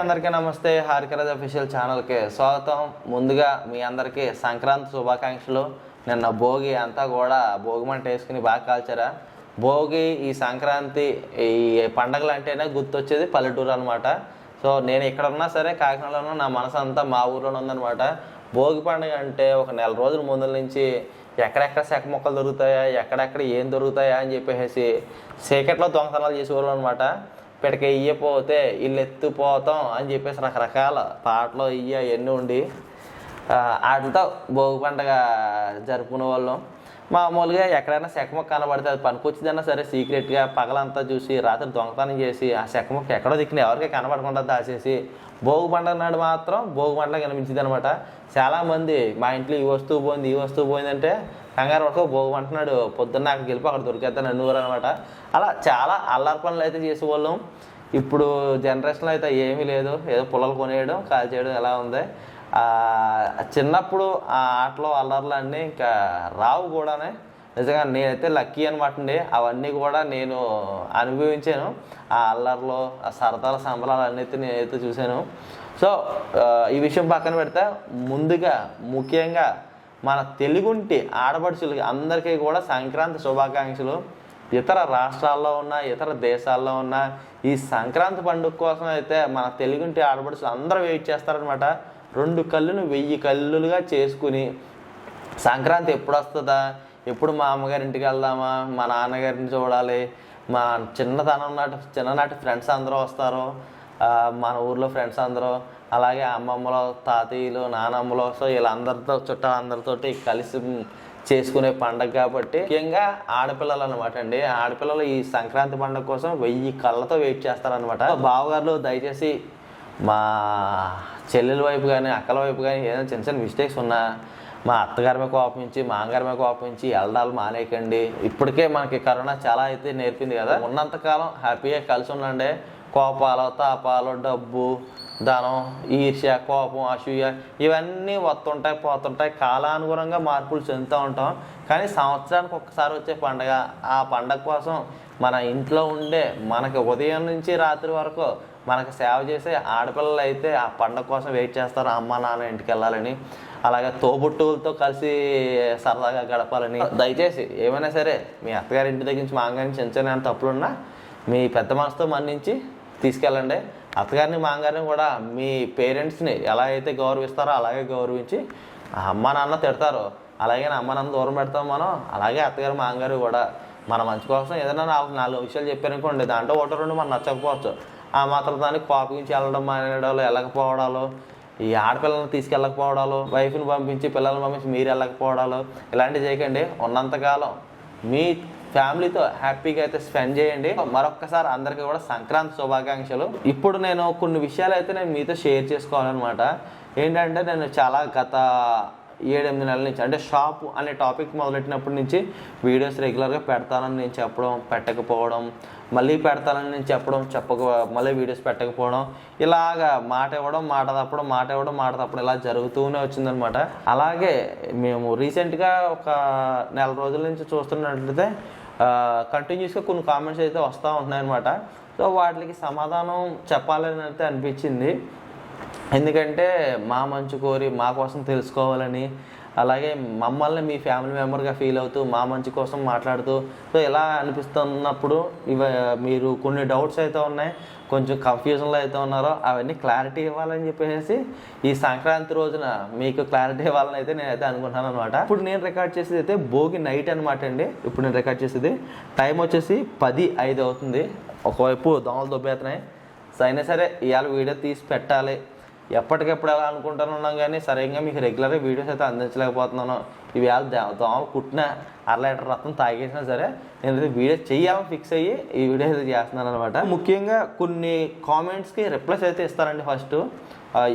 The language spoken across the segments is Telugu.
అందరికీ నమస్తే హారికరాజ్ అఫీషియల్ ఛానల్కి స్వాగతం. ముందుగా మీ అందరికీ సంక్రాంతి శుభాకాంక్షలు. నిన్న భోగి అంతా కూడా భోగి మంట వేసుకుని బాగా కాల్చారా? భోగి ఈ సంక్రాంతి ఈ పండగలు అంటేనే గుర్తొచ్చేది పల్లెటూరు అనమాట సో నేను ఇక్కడ ఉన్నా సరే కాకినాడలో నా మనసు అంతా మా ఊర్లోనే ఉందన్నమాట. భోగి పండుగ అంటే ఒక నెల రోజుల ముందు నుంచి ఎక్కడెక్కడ సెక మొక్కలు దొరుకుతాయా ఎక్కడెక్కడ ఏం దొరుకుతాయా అని చెప్పేసి చీకట్లో దొంగతనాలు చేసేవాళ్ళు అనమాట పిడక ఇయ్యపోతే ఇల్లు ఎత్తుపోతాం అని చెప్పేసి రకరకాల పాటలు ఇయ్య అవన్నీ ఉండి వాటితో భోగి పండగ జరుపుకునే వాళ్ళం. మామూలుగా ఎక్కడైనా శకముఖ కనబడితే అది పనికొచ్చిందన్నా సరే సీక్రెట్గా పగలంతా చూసి రాత్రి దొంగతనం చేసి ఆ శకముఖ ఎక్కడో దిక్కున ఎవరికి కనబడకుండా దాచేసి భోగి పండగ నాడు మాత్రం భోగి పండగ కనిపించింది అనమాట చాలామంది మా ఇంట్లో ఈ వస్తువు పోయింది ఈ వస్తువు పోయిందంటే కంగారు పడుకో భోగి అంటున్నాడు. పొద్దున్న అక్కడికి గెలిపి అక్కడ దొరికేద్దాను అన్నూరు అనమాట. అలా చాలా అల్లరి పనులు అయితే చేసేవాళ్ళం. ఇప్పుడు జనరేషన్లో అయితే ఏమీ లేదు. ఏదో పుల్లలు కొనేయడం కాల్ చేయడం ఎలా ఉంది? చిన్నప్పుడు ఆ ఆటలు అల్లర్లు అన్నీ ఇంకా రావు కూడానే. నిజంగా నేనైతే లక్కీ అనమాట అండి అవన్నీ కూడా నేను అనుభవించాను. ఆ అల్లర్లో ఆ సరదాల సంబరాలు అన్నీ అయితే నేనైతే చూశాను. సో ఈ విషయం పక్కన పెడితే ముందుగా ముఖ్యంగా మన తెలుగుంటి ఆడపడుచులకి అందరికీ కూడా సంక్రాంతి శుభాకాంక్షలు. ఇతర రాష్ట్రాల్లో ఉన్న ఇతర దేశాల్లో ఉన్న ఈ సంక్రాంతి పండుగ కోసం అయితే మన తెలుగుంటి ఆడపడుచులు అందరూ వెయిట్ చేస్తారనమాట రెండు కళ్ళును వెయ్యి కళ్ళులుగా చేసుకుని సంక్రాంతి ఎప్పుడు వస్తుందా ఎప్పుడు మా అమ్మగారి ఇంటికి వెళ్దామా? మా నాన్నగారిని చూడాలి. మా చిన్నతనం నాటి చిన్ననాటి ఫ్రెండ్స్ అందరూ వస్తారు. మన ఊర్లో ఫ్రెండ్స్ అందరూ. అలాగే అమ్మమ్మలో తాతయ్యలు నానమ్మలు సో వీళ్ళందరితో చుట్టాలందరితోటి కలిసి చేసుకునే పండగ కాబట్టి ముఖ్యంగా ఆడపిల్లలు అనమాట అండి. ఆడపిల్లలు ఈ సంక్రాంతి పండుగ కోసం వెయ్యి కళ్ళతో వెయిట్ చేస్తారనమాట బావగారులు దయచేసి మా చెల్లెల వైపు కానీ అక్కల వైపు కానీ ఏదైనా చిన్న చిన్న మిస్టేక్స్ ఉన్నా మా అత్తగారి మీద కోపించి మా అమ్మగారి మీద కోపించి వెళ్ళడాలు మానేయకండి. ఇప్పటికే మనకి కరోనా చాలా అయితే నేర్పింది కదా. ఉన్నంతకాలం హ్యాపీగా కలిసి ఉండండి. కోపాలు తాపాలు డబ్బు ధనం ఈర్ష్య కోపం అసూయ ఇవన్నీ వస్తుంటాయి పోతుంటాయి. కాలానుగుణంగా మార్పులు చెందుతూ ఉంటాం. కానీ సంవత్సరానికి ఒక్కసారి వచ్చే పండగ ఆ పండగ కోసం మన ఇంట్లో ఉండే మనకి ఉదయం నుంచి రాత్రి వరకు మనకు సేవ చేసే ఆడపిల్లలు అయితే ఆ పండగ కోసం వెయిట్ చేస్తారు. అమ్మ నాన్న ఇంటికి వెళ్ళాలని. అలాగే తోబుట్టువులతో కలిసి సరదాగా గడపాలని. దయచేసి ఏమైనా సరే మీ అత్తగారి ఇంటి దగ్గర నుంచి మా అమ్మగారి నుంచి చిన్న చిన్న తప్పులున్నా మీ పెద్ద మనసుతో మన్నించి తీసుకెళ్ళండి. అత్తగారిని మాంగారిని కూడా మీ పేరెంట్స్ని ఎలా అయితే గౌరవిస్తారో అలాగే గౌరవించి అమ్మ నాన్న తిడతారు. అలాగే నా అమ్మ నాన్న దూరం పెడతాం మనం. అలాగే అత్తగారు మామగారు కూడా మన మంచి కోసం ఏదైనా నాలుగు నాలుగు విషయాలు చెప్పారనుకోండి దాంట్లో ఒకటి రెండు మనం నచ్చకపోవచ్చు. ఆ మాత్రం దానికి కోపగించి వెళ్ళడం మానేయడాలు వెళ్ళకపోవడాలు ఈ ఆడపిల్లల్ని తీసుకెళ్ళకపోవడాలు వైఫ్ని పంపించి పిల్లల్ని పంపించి మీరు వెళ్ళకపోవడాలు ఇలాంటివి చేయకండి. ఉన్నంతకాలం మీ ఫ్యామిలీతో హ్యాపీగా అయితే స్పెండ్ చేయండి. మరొక్కసారి అందరికీ కూడా సంక్రాంతి శుభాకాంక్షలు. ఇప్పుడు నేను కొన్ని విషయాలు అయితే నేను మీతో షేర్ చేసుకోవాలన్నమాట. ఏంటంటే నేను చాలా గత ఏడెనిమిది నెలల నుంచి అంటే షాప్ అనే టాపిక్ మొదలెట్టినప్పటి నుంచి వీడియోస్ రెగ్యులర్గా పెడతానని నేను చెప్పడం పెట్టకపోవడం మళ్ళీ పెడతానని నేను చెప్పడం చెప్పక మళ్ళీ వీడియోస్ పెట్టకపోవడం ఇలాగా మాట ఇవ్వడం మాట తప్పడం మాట ఇవ్వడం మాట తప్పడం ఇలా జరుగుతూనే వచ్చిందనమాట అలాగే మేము రీసెంట్గా ఒక నెల రోజుల నుంచి చూస్తున్నట్లయితే కంటిన్యూస్గా కొన్ని కామెంట్స్ అయితే వస్తూ ఉంటున్నాయన్నమాట. సో వాటికి సమాధానం చెప్పాలని అయితే అనిపించింది. ఎందుకంటే మా మంచు కోరి మా కోసం తెలుసుకోవాలని అలాగే మమ్మల్ని మీ ఫ్యామిలీ మెంబర్గా ఫీల్ అవుతూ మా మంచి కోసం మాట్లాడుతూ సో ఇలా అనిపిస్తున్నప్పుడు ఇవ మీరు కొన్ని డౌట్స్ అయితే ఉన్నాయి కొంచెం కన్ఫ్యూజన్లో అయితే ఉన్నారో అవన్నీ క్లారిటీ ఇవ్వాలని చెప్పేసి ఈ సంక్రాంతి రోజున మీకు క్లారిటీ ఇవ్వాలని అయితే నేనైతే అనుకుంటున్నాను అనమాట ఇప్పుడు నేను రికార్డ్ చేసేది అయితే భోగి నైట్ అనమాట అండి. ఇప్పుడు నేను రికార్డ్ చేసేది. టైం వచ్చేసి పది ఐదు అవుతుంది. ఒకవైపు దోమలు దొబ్బేతున్నాయి సో అయినా సరే ఇవాళ వీడియో తీసి పెట్టాలి. ఎప్పటికెప్పుడు ఎలా అనుకుంటానున్నాం కానీ సరిగ్గా మీకు రెగ్యులర్గా వీడియోస్ అయితే అందించలేకపోతున్నాను. ఇవి దోమలు కుట్టిన అర లీటర్ రక్తం తాగేసినా సరే నేనైతే వీడియో చేయాలని ఫిక్స్ అయ్యి ఈ వీడియో అయితే చేస్తున్నాను అనమాట ముఖ్యంగా కొన్ని కామెంట్స్కి రిప్లైస్ అయితే ఇస్తారండి ఫస్ట్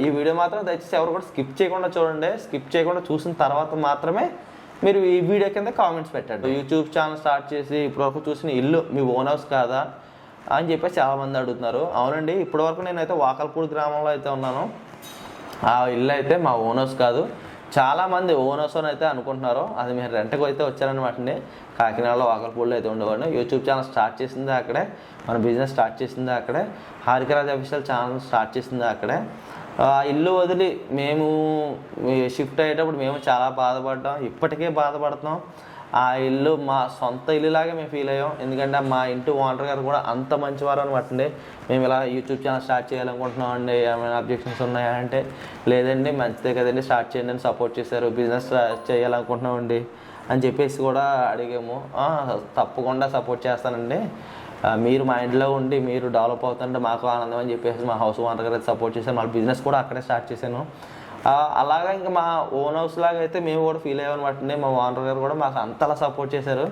ఈ వీడియో మాత్రం దయచేసి ఎవరు కూడా స్కిప్ చేయకుండా చూడండి. స్కిప్ చేయకుండా చూసిన తర్వాత మాత్రమే మీరు ఈ వీడియో కింద కామెంట్స్ పెట్టండి. యూట్యూబ్ ఛానల్ స్టార్ట్ చేసి ఇప్పటివరకు చూసిన ఇల్లు మీ ఓన్ హౌస్ కాదా? అని చెప్పేసి చాలామంది అడుగుతున్నారు. అవునండి ఇప్పటివరకు నేనైతే వాకల్పూడి గ్రామంలో అయితే ఉన్నాను. ఆ ఇల్లు అయితే మా ఓనర్స్ కాదు. చాలామంది ఓనర్స్ అని అయితే అనుకుంటున్నారు. అది మీరు రెంట్కి అయితే వచ్చారనమాట అండి. కాకినాడలో వాకల్పూడిలో అయితే ఉండేవాడిని. యూట్యూబ్ ఛానల్ స్టార్ట్ చేసింది అక్కడే. మన బిజినెస్ స్టార్ట్ చేసింది అక్కడే. హారికరాజ్ అఫీషియల్ ఛానల్ స్టార్ట్ చేసింది అక్కడే. ఆ ఇల్లు వదిలి మేము షిఫ్ట్ అయ్యేటప్పుడు మేము చాలా బాధపడ్డాం. ఇప్పటికే బాధపడుతున్నాం. ఆ ఇల్లు మా సొంత ఇల్లులాగే మేము ఫీల్ అయ్యాం. ఎందుకంటే మా ఇంటి ఓనర్ గారు కూడా అంత మంచివారు అనమాట అండి. మేము ఇలా యూట్యూబ్ ఛానల్ స్టార్ట్ చేయాలనుకుంటున్నాం అండి. ఏమైనా అబ్జెక్షన్స్ ఉన్నాయా అంటే లేదండి మంచిదే కదండి స్టార్ట్ చేయండి అని సపోర్ట్ చేశారు. బిజినెస్ చేయాలనుకుంటున్నాం అండి అని చెప్పేసి కూడా అడిగాము. తప్పకుండా సపోర్ట్ చేస్తానండి. మీరు మా ఇంట్లో ఉండి మీరు డెవలప్ అవుతుంటే మాకు ఆనందం అని చెప్పేసి మా హౌస్ ఓనర్ గారు సపోర్ట్ చేశాను మళ్ళీ బిజినెస్ కూడా అక్కడే స్టార్ట్ చేశాను. అలాగా ఇంకా మా ఓన్ హౌస్ లాగా అయితే మేము కూడా ఫీల్ అయ్యామన్నమాట. మా ఓనర్ గారు కూడా మాకు అంతలా సపోర్ట్ చేశారు.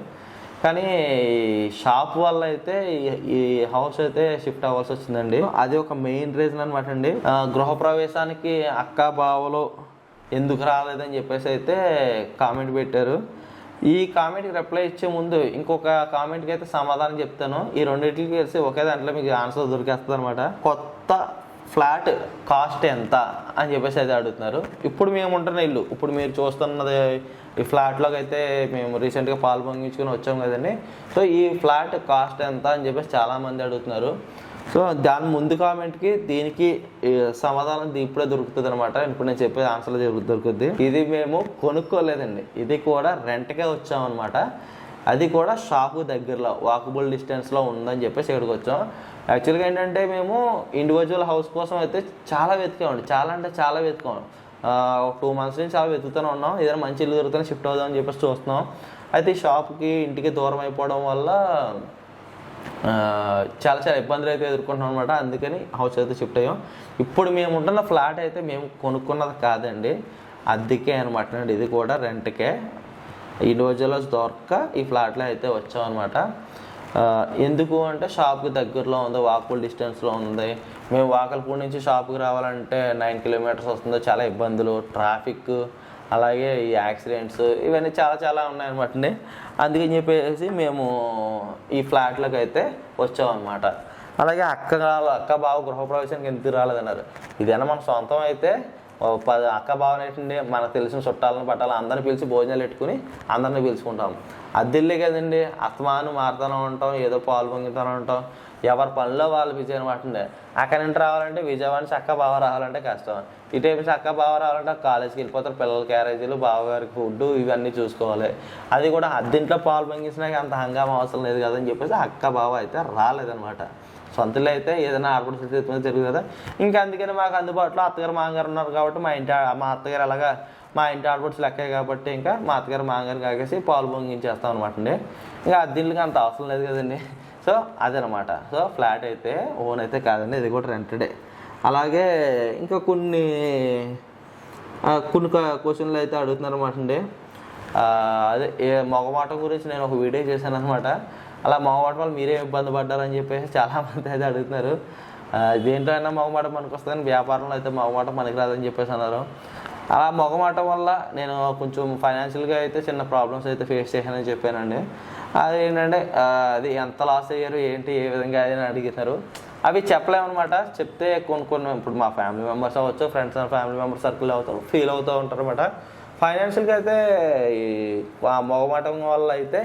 కానీ షాప్ వల్ల అయితే ఈ- హౌస్ అయితే షిఫ్ట్ అవ్వాల్సి వచ్చిందండి. అది ఒక మెయిన్ రీజన్ అనమాట అండి. గృహప్రవేశానికి అక్క బావలు ఎందుకు రాలేదని చెప్పేసి అయితే కామెంట్ పెట్టారు. ఈ కామెంట్కి రిప్లై ఇచ్చే ముందు ఇంకొక కామెంట్కి అయితే సమాధానం చెప్తాను. ఈ రెండింటికి కలిసి ఒకే దాంట్లో మీకు ఆన్సర్ దొరికేస్తుంది అనమాట కొత్త ఫ్లాట్ కాస్ట్ ఎంత అని చెప్పేసి అయితే అడుగుతున్నారు. ఇప్పుడు మేము ఉంటున్న ఇల్లు ఇప్పుడు మీరు చూస్తున్నది ఈ ఫ్లాట్లోకి అయితే మేము రీసెంట్గా పాలు పొంగించుకొని వచ్చాం కదండి. సో ఈ ఫ్లాట్ కాస్ట్ ఎంత అని చెప్పేసి చాలామంది అడుగుతున్నారు. సో దాని ముందు కామెంట్కి దీనికి సమాధానం ఇప్పుడే దొరుకుతుంది అనమాట ఇప్పుడు నేను చెప్పే ఆన్సర్ దొరుకుతుంది ఇది మేము కొనుక్కోలేదండి. ఇది కూడా రెంట్కే వచ్చామన్నమాట. అది కూడా షాపు దగ్గరలో వాకబుల్ డిస్టెన్స్లో ఉందని చెప్పేసి ఇక్కడికి వచ్చాం. యాక్చువల్గా ఏంటంటే మేము ఇండివిజువల్ హౌస్ కోసం అయితే చాలా వెతికామండి చాలా అంటే చాలా వెతికాం. ఒక టూ మంత్స్ నుంచి చాలా వెతుకుతూనే ఉన్నాం. ఏదైనా మంచి ఇల్లు దొరుకుతుంది షిఫ్ట్ అవుదామని చెప్పేసి చూస్తున్నాం. అయితే ఈ షాప్కి ఇంటికి దూరం అయిపోవడం వల్ల చాలా చాలా ఇబ్బందులు అయితే ఎదుర్కొంటున్నాం అనమాట అందుకని హౌస్ అయితే షిఫ్ట్ అయ్యాం. ఇప్పుడు మేము ఉంటున్న ఫ్లాట్ అయితే మేము కొనుక్కున్నది కాదండి. అద్దెకే అనమాట అండి. ఇది కూడా రెంట్కే. ఇండివిజువల్స్ దొరక్క ఈ ఫ్లాట్లో అయితే వచ్చామన్నమాట ఎందుకు అంటే షాప్కి దగ్గరలో ఉంది వాకబుల్ డిస్టెన్స్లో ఉంది. మేము వాకల్పూడి నుంచి షాప్కి రావాలంటే నైన్ కిలోమీటర్స్ వస్తుంది చాలా ఇబ్బందులు ట్రాఫిక్ అలాగే ఈ యాక్సిడెంట్స్ ఇవన్నీ చాలా చాలా ఉన్నాయన్నమాట అండి అందుకని చెప్పేసి మేము ఈ ఫ్లాట్లకు అయితే వచ్చామన్నమాట. అలాగే అక్క అక్క బావ గృహప్రవేశానికి ఎందుకు రాలేదన్నారు. ఇదైనా మన సొంతం అయితే? పది అక్క భావన ఏంటంటే మనకు తెలిసిన చుట్టాలను పట్టాలని అందరిని పిలిచి భోజనాలు పెట్టుకుని అందరిని పిలుచుకుంటాం అద్దెల్లే కదండి అస్తమానం మారుతూనే ఉంటాం ఏదో పాలు పొంగుతూనే ఉంటాం. ఎవరి పనిలో వాళ్ళు బిజీ అనమాట అండి అక్కడి నుంచి రావాలంటే విజయవాడ నుంచి అక్క బావ రావాలంటే కష్టం. ఇటు నుంచి అక్క బావ రావాలంటే కాలేజీకి వెళ్ళిపోతారు పిల్లల క్యారేజీలు బావగారికి ఫుడ్ ఇవన్నీ చూసుకోవాలి. అది కూడా అద్దెంట్లో పాలు పొంగించినాక అంత హంగామా అవసరం లేదు కదని చెప్పేసి అక్క బావ అయితే రాలేదనమాట. సొంతలో అయితే ఏదైనా ఆడపడి చేతుల్లో తెలుగు కదా. ఇంకా అందుకని మాకు అందుబాటులో అత్తగారు మామగారు ఉన్నారు కాబట్టి మా ఇంటి మా అత్తగారు అలాగా మా ఇంటి ఆడపడుచులు లెక్కాయి కాబట్టి ఇంకా మా అత్తగారు మామగారు కాకేసి పాలు పొంగించేస్తాం అనమాట అండి ఇంకా అద్దెళ్ళకి అంత అవసరం లేదు కదండి. సో అదనమాట. సో ఫ్లాట్ అయితే ఓన్ అయితే కాదండి ఇది కూడా రెంటెడే. అలాగే ఇంకా కొన్ని కొన్ని క్వశ్చన్లు అయితే అడుగుతున్నారు అనమాట అండి అదే ఏ మగమాట గురించి నేను ఒక వీడియో చేశాను అనమాట అలా మగమాట వల్ల మీరే ఇబ్బంది పడ్డారని చెప్పేసి చాలామంది అయితే అడుగుతున్నారు. దేంట్లో అయినా మగమాట మనకు వస్తుందని వ్యాపారంలో అయితే మగమాట మనకి రాదని చెప్పేసి అన్నారు. అలా మగమాట వల్ల నేను కొంచెం ఫైనాన్షియల్గా అయితే చిన్న ప్రాబ్లమ్స్ అయితే ఫేస్ చేశానని చెప్పానండి. అది ఏంటంటే అది ఎంత లాస్ అయ్యారు ఏంటి ఏ విధంగా అని అడిగినారు. అవి చెప్పలేమన్నమాట. చెప్తే కొన్ని కొన్ని ఇప్పుడు మా ఫ్యామిలీ మెంబర్స్ అవ్వచ్చు friends and family members circle అవుతారు ఫీల్ అవుతూ ఉంటారు అనమాట ఫైనాన్షియల్గా అయితే ఈ ఆ మొగమాటం వల్ల అయితే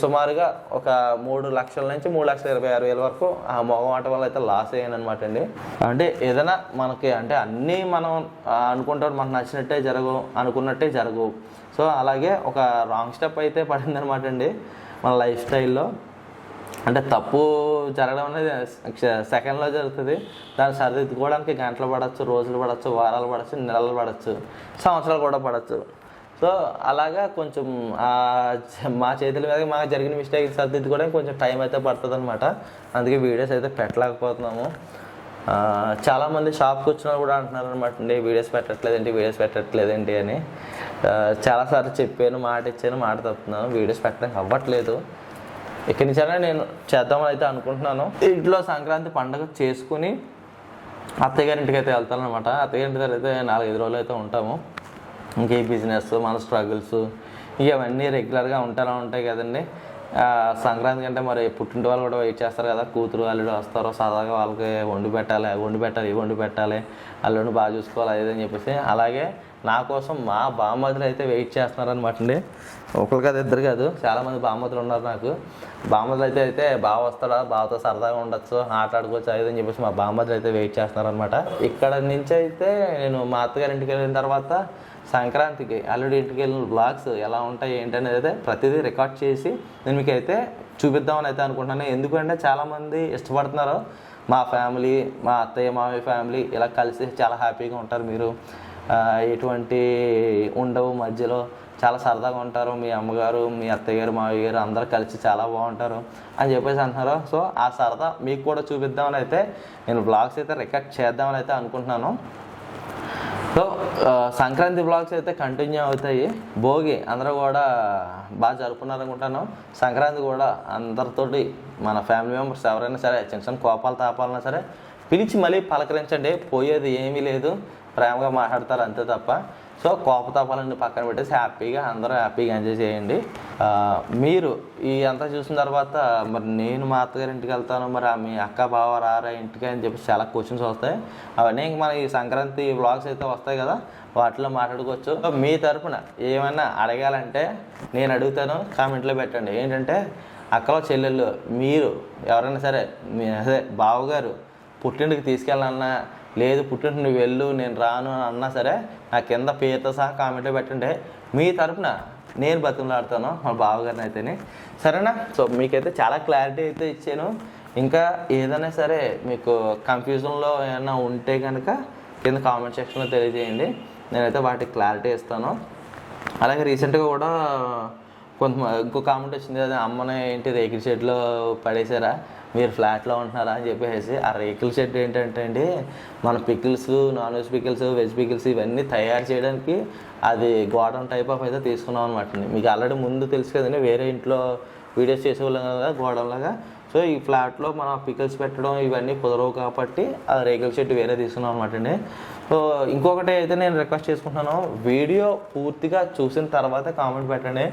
సుమారుగా ఒక మూడు లక్షల నుంచి మూడు లక్షల ఇరవై ఆరు వేల వరకు ఆ మొగమాటం వల్ల అయితే లాస్ అయ్యాను అనమాట అండి. అంటే ఏదైనా మనకి అంటే అన్నీ మనం అనుకుంటాం మనకు నచ్చినట్టే జరగవు అనుకున్నట్టే జరగవు. సో అలాగే ఒక రాంగ్ స్టెప్ అయితే పడింది అనమాట అండి. మన లైఫ్ స్టైల్లో. అంటే తప్పు జరగడం అనేది సెకండ్లో జరుగుతుంది. దాన్ని సరిదిద్దుకోవడానికి గంటలు పడవచ్చు రోజులు పడవచ్చు వారాలు పడవచ్చు నెలలు పడవచ్చు సంవత్సరాలు కూడా పడవచ్చు సో అలాగా కొంచెం మా చేతుల మీద మాకు జరిగిన మిస్టేక్ సరిదిద్దుకోవడానికి కొంచెం టైం అయితే పడుతుంది అనమాట అందుకే వీడియోస్ అయితే పెట్టలేకపోతున్నాము. చాలామంది షాప్కి వచ్చిన కూడా అంటున్నారు అనమాట అండి వీడియోస్ పెట్టట్లేదండి వీడియోస్ పెట్టట్లేదండి అని. చాలాసార్లు చెప్పాను మాట ఇచ్చాను మాట తప్పుతున్నాను. వీడియోస్ పెట్టడానికి అవ్వట్లేదు. ఇక్కడి నుంచైనా నేను చేద్దామని అయితే అనుకుంటున్నాను. ఇంట్లో సంక్రాంతి పండుగ చేసుకుని అత్తయ్య గారి ఇంటికి అయితే వెళ్తాను అనమాట అత్తయ్య గారి దగ్గర అయితే నాలుగైదు రోజులు అయితే ఉంటాము. ఇంకే బిజినెస్ మన స్ట్రగుల్స్ ఇవన్నీ రెగ్యులర్గా ఉంటానే ఉంటాయి కదండి. సంక్రాంతి అంటే మరి పుట్టింటి వాళ్ళు కూడా వెయిట్ చేస్తారు కదా. కూతురు అల్లుడు వస్తారు. సరదాగా వాళ్ళకి వండి పెట్టాలి వండి పెట్టాలి ఇవి వండి పెట్టాలి. అల్లుడిని బాగా చూసుకోవాలి అది అని చెప్పేసి. అలాగే నా కోసం మా బామ్మదులు అయితే వెయిట్ చేస్తున్నారు అనమాట అండి. ఒకరు కాదు ఇద్దరు కాదు. చాలామంది బామ్మదులు ఉన్నారు నాకు. బామ్మదులు అయితే అయితే బావ వస్తాడా? బావతో సరదాగా ఉండొచ్చు ఆట ఆడుకోవచ్చు అని చెప్పేసి మా బామ్మదులు అయితే వెయిట్ చేస్తున్నారు అనమాట ఇక్కడ నుంచి అయితే నేను మా అత్తగారి ఇంటికి వెళ్ళిన తర్వాత సంక్రాంతికి అల్లుడి ఇంటికి వెళ్ళిన బ్లాగ్స్ ఎలా ఉంటాయి ఏంటనేది అయితే ప్రతిదీ రికార్డ్ చేసి నేను మీకు అయితే చూపిద్దామని అయితే అనుకుంటున్నాను. ఎందుకంటే చాలామంది ఇష్టపడుతున్నారు. మా ఫ్యామిలీ మా అత్తయ్య మామయ్య ఫ్యామిలీ ఇలా కలిసి చాలా హ్యాపీగా ఉంటారు. మీరు ఎటువంటి ఉండవు మధ్యలో. చాలా సరదాగా ఉంటారు. మీ అమ్మగారు మీ అత్తయ్య గారు మావయ్య గారు అందరూ కలిసి చాలా బాగుంటారు అని చెప్పేసి అంటున్నారు. సో ఆ సరదా మీకు కూడా చూపిద్దామని అయితే నేను బ్లాగ్స్ అయితే రికార్డ్ చేద్దామని అయితే అనుకుంటున్నాను. సో సంక్రాంతి బ్లాగ్స్ అయితే కంటిన్యూ అవుతాయి. భోగి అందరూ కూడా బాగా జరుపుకున్నారు సంక్రాంతి కూడా అందరితోటి మన ఫ్యామిలీ మెంబర్స్ ఎవరైనా సరే చిన్న చిన్న కోపాలు తాపాలన్నా సరే పిలిచి మళ్ళీ పలకరించండి. పోయేది ఏమీ లేదు. ప్రేమగా మాట్లాడతారు అంతే తప్ప. సో కోపతాపాలన్నీ పక్కన పెట్టేసి హ్యాపీగా అందరూ హ్యాపీగా ఎంజాయ్ చేయండి. మీరు ఈ అంతా చూసిన తర్వాత మరి నేను మా అత్తగారి ఇంటికి వెళ్తాను మరి ఆ మీ అక్క బావ రారా ఇంటికి అని చెప్పి చాలా క్వశ్చన్స్ వస్తాయి. అవన్నీ ఇంక మన ఈ సంక్రాంతి బ్లాగ్స్ అయితే వస్తాయి కదా వాటిలో మాట్లాడుకోవచ్చు. మీ తరపున ఏమైనా అడగాలంటే నేను అడుగుతాను కామెంట్లో పెట్టండి. ఏంటంటే అక్కలో చెల్లెళ్ళు మీరు ఎవరైనా సరే అదే బావగారు పుట్టింటికి తీసుకెళ్ళాలన్నా లేదు పుట్టిన నువ్వు వెళ్ళు నేను రాను అని అన్నా సరే నా కింద పేరుతో సహా కామెంట్లో పెట్టండి. మీ తరపున నేను బతుకులాడుతాను మా బావగారిని అయితేనే. సరేనా? సో మీకైతే చాలా క్లారిటీ అయితే ఇచ్చాను. ఇంకా ఏదైనా సరే మీకు కన్ఫ్యూజన్లో ఏమైనా ఉంటే కనుక కింద కామెంట్ సెక్షన్లో తెలియజేయండి. నేనైతే వాటికి క్లారిటీ ఇస్తాను. అలాగే రీసెంట్గా కూడా కొంత ఇంకో కామెంట్ వచ్చింది అదే అమ్మని ఏంటి రేకుల షెడ్లో పడేసారా మీరు ఫ్లాట్లో ఉంటున్నారా అని చెప్పేసి ఆ రేకుల షెడ్ ఏంటంటే అండి మన pickles non veg pickles veg pickles ఇవన్నీ తయారు చేయడానికి అది గోడౌన్ టైప్ ఆఫ్ అయితే తీసుకున్నాం అనమాట మీకు ఆల్రెడీ ముందు తెలుసు కదండి వేరే ఇంట్లో వీడియోస్ చేసేవాళ్ళం కదా గోడౌన్ లాగా. సో ఈ ఫ్లాట్లో మనం పికిల్స్ పెట్టడం ఇవన్నీ కుదరవు కాబట్టి ఆ రేకుల షెడ్ వేరే తీసుకున్నాం అనమాట అండి. సో ఇంకొకటి అయితే నేను రిక్వెస్ట్ చేసుకుంటున్నాను వీడియో పూర్తిగా చూసిన తర్వాత కామెంట్ పెట్టండి.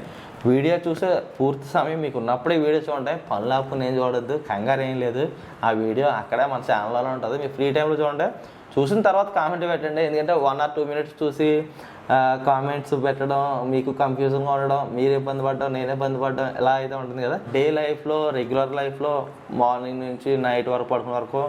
వీడియో చూసే పూర్తి సమయం మీకు ఉన్నప్పుడే వీడియో చూడండి. పనులు ఆపుకుని ఏం చూడొద్దు కంగారు ఏం లేదు. ఆ వీడియో అక్కడే మన ఛానల్లో ఉంటుంది. మీరు ఫ్రీ టైంలో చూడండి. చూసిన తర్వాత కామెంట్ పెట్టండి. ఎందుకంటే వన్ ఆర్ టూ మినిట్స్ చూసి కామెంట్స్ పెట్టడం మీకు కన్ఫ్యూజన్గా ఉండడం మీరు ఇబ్బంది పడడం నేను ఇబ్బంది పడడం ఎలా అయితే ఉంటుంది కదా. డే లైఫ్లో రెగ్యులర్ లైఫ్లో మార్నింగ్ నుంచి నైట్ వరకు పడుకునే వరకు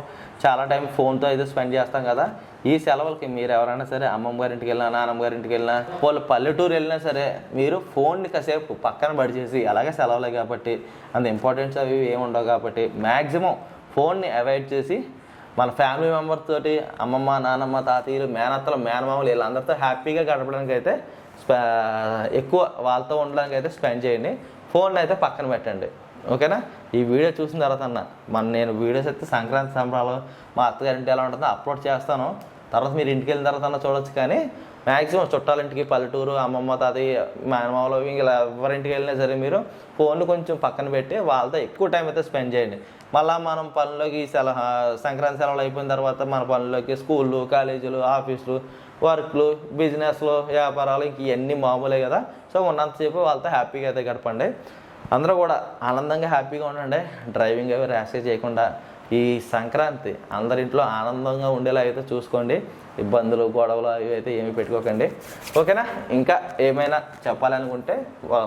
చాలా టైం ఫోన్తో అయితే స్పెండ్ చేస్తాం కదా. ఈ సెలవులకి మీరు ఎవరైనా సరే అమ్మమ్మ గారింటికి వెళ్ళినా నాన్నమ్మ గారింటికి వెళ్ళినా వాళ్ళు పల్లెటూరు వెళ్ళినా సరే మీరు ఫోన్ని కాసేపు పక్కన పడిచేసి అలాగే సెలవులే కాబట్టి అంత ఇంపార్టెన్స్ అవి ఏమి ఉండవు కాబట్టి మ్యాక్సిమం ఫోన్ని అవాయిడ్ చేసి మన ఫ్యామిలీ మెంబర్స్ తోటి అమ్మమ్మ నాన్నమ్మ తాతయ్యలు మేనత్తలు మేనమామలు వీళ్ళందరితో హ్యాపీగా గడపడానికి అయితే స్ప- ఎక్కువ వాళ్ళతో ఉండడానికి అయితే స్పెండ్ చేయండి. ఫోన్ అయితే పక్కన పెట్టండి. ఓకేనా? ఈ వీడియో చూసిన తర్వాత అన్న మన నేను వీడియోస్ అయితే సంక్రాంతి సంబరాలు మా అత్తగారింటి ఎలా ఉంటుందో అప్లోడ్ చేస్తాను. తర్వాత మీరు ఇంటికి వెళ్ళిన తర్వాత అన్న చూడొచ్చు కానీ మ్యాక్సిమం చుట్టాలింటికి పల్లెటూరు అమ్మమ్మ తాతయ్య మేనమామలు ఇలా ఎవరింటికి వెళ్ళినా సరే మీరు ఫోన్ కొంచెం పక్కన పెట్టి వాళ్ళతో ఎక్కువ టైం అయితే స్పెండ్ చేయండి. మళ్ళీ మనం పనుల్లోకి సెలహా సంక్రాంతి సెలవులు అయిపోయిన తర్వాత మన పనుల్లోకి స్కూళ్ళు కాలేజీలు ఆఫీసులు వర్క్లు బిజినెస్లు వ్యాపారాలు ఇంక ఇవన్నీ మామూలే కదా. సో ఉన్నంతసేపు వాళ్ళతో హ్యాపీగా అయితే గడపండి. అందరూ కూడా ఆనందంగా హ్యాపీగా ఉండండి. డ్రైవింగ్ అవి ర్యాష్గా చేయకుండా ఈ సంక్రాంతి అందరింట్లో ఆనందంగా ఉండేలా అయితే చూసుకోండి. ఇబ్బందులు గొడవలు అవి అయితే ఏమి పెట్టుకోకండి. ఓకేనా? ఇంకా ఏమైనా చెప్పాలనుకుంటే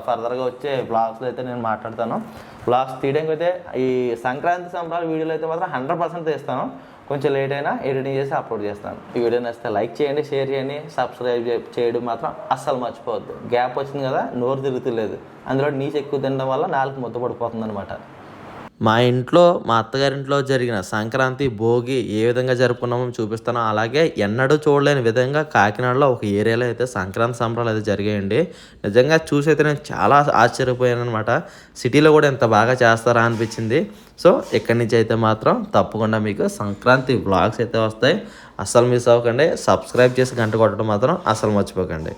ఫర్దర్గా వచ్చే బ్లాగ్స్లో అయితే నేను మాట్లాడతాను. బ్లాగ్స్ తీయడానికి అయితే ఈ సంక్రాంతి సంబరాల వీడియోలు అయితే మాత్రం హండ్రెడ్ పర్సెంట్ తీస్తాను. కొంచెం లేట్ అయినా ఎడిటింగ్ చేసి అప్లోడ్ చేస్తాను. ఈ వీడియో నచ్చితే లైక్ చేయండి షేర్ చేయండి సబ్స్క్రైబ్ చేయడం మాత్రం అస్సలు మర్చిపోవద్దు. గ్యాప్ వచ్చింది కదా నోరు తిరుగుతులేదు. అందులో నీచు ఎక్కువ తినడం వల్ల నాలుగు ముద్ద పడిపోతుంది అనమాట మా ఇంట్లో మా అత్తగారింట్లో జరిగిన సంక్రాంతి భోగి ఏ విధంగా జరుపుకున్నామో చూపిస్తాను. అలాగే ఎన్నడూ చూడలేని విధంగా కాకినాడలో ఒక ఏరియాలో అయితే సంక్రాంతి సంబరాలు అయితే జరిగాయండి. నిజంగా చూసి అయితే నేను చాలా ఆశ్చర్యపోయాను అనమాట సిటీలో కూడా ఎంత బాగా చేస్తారా అనిపించింది. సో ఇక్కడి నుంచి అయితే మాత్రం తప్పకుండా మీకు సంక్రాంతి బ్లాగ్స్ అయితే వస్తాయి. అస్సలు మిస్ అవ్వకండి. సబ్స్క్రైబ్ చేసి గంట కొట్టడం మాత్రం అస్సలు మర్చిపోకండి.